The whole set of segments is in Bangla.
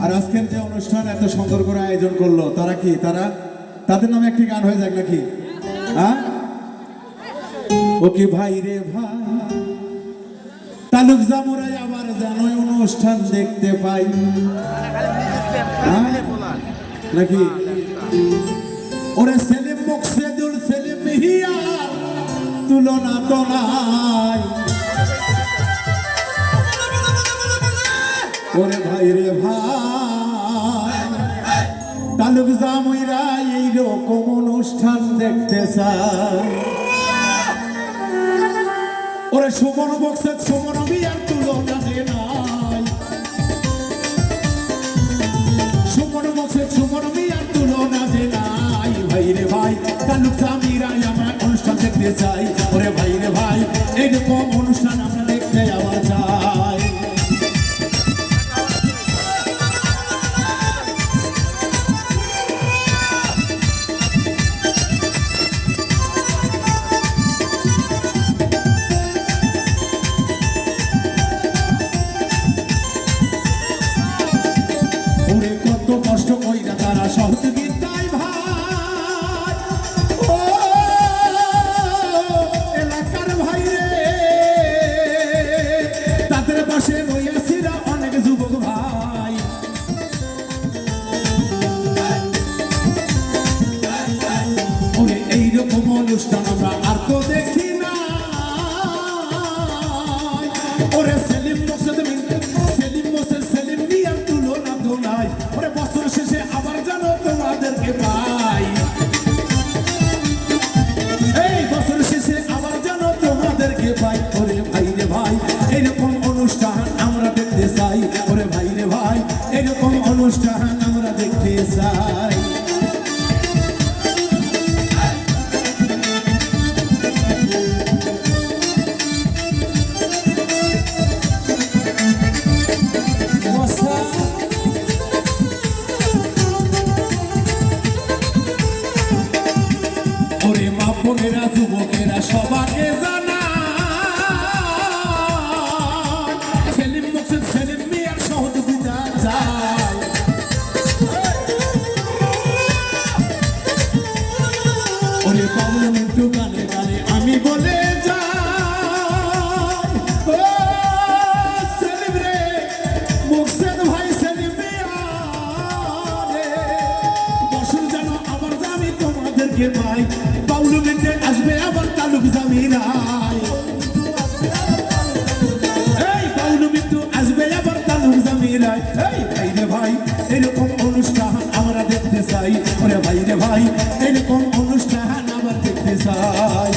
আর আজকের যে অনুষ্ঠান, এত সুন্দর করে আয়োজন করল, তারা কি? তারা? তাদের নামে একটি গান হয়ে যাক নাকি? হ্যাঁ? ওকে ভাই রে ভাই? তালুক জামুরাই আবার যেন অনুষ্ঠান দেখতে পাই। হ্যাঁ? নাকি? ওরে সেলিম মুখ সেদুল সেলিম তুলনা তোলা তালুক জামুইরা এইরকম অনুষ্ঠান দেখতে চাই ওরে সুমন বক্সের সুমন বিয়ার তুলনা যে নাই। সুমন বক্সের সুমন বিয়ার তুলনা যে নাই। ভাই রে ভাই, তালুক জামিরা আমার অনুষ্ঠান দেখতে চাই অনুষ্ঠান আমরা আর তো দেখি এরকম অনুষ্ঠান আমরা দেখতে চাই। ওরে ভাই রে ভাই, এরকম অনুষ্ঠান আমরা দেখতে চাই।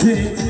take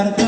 একবার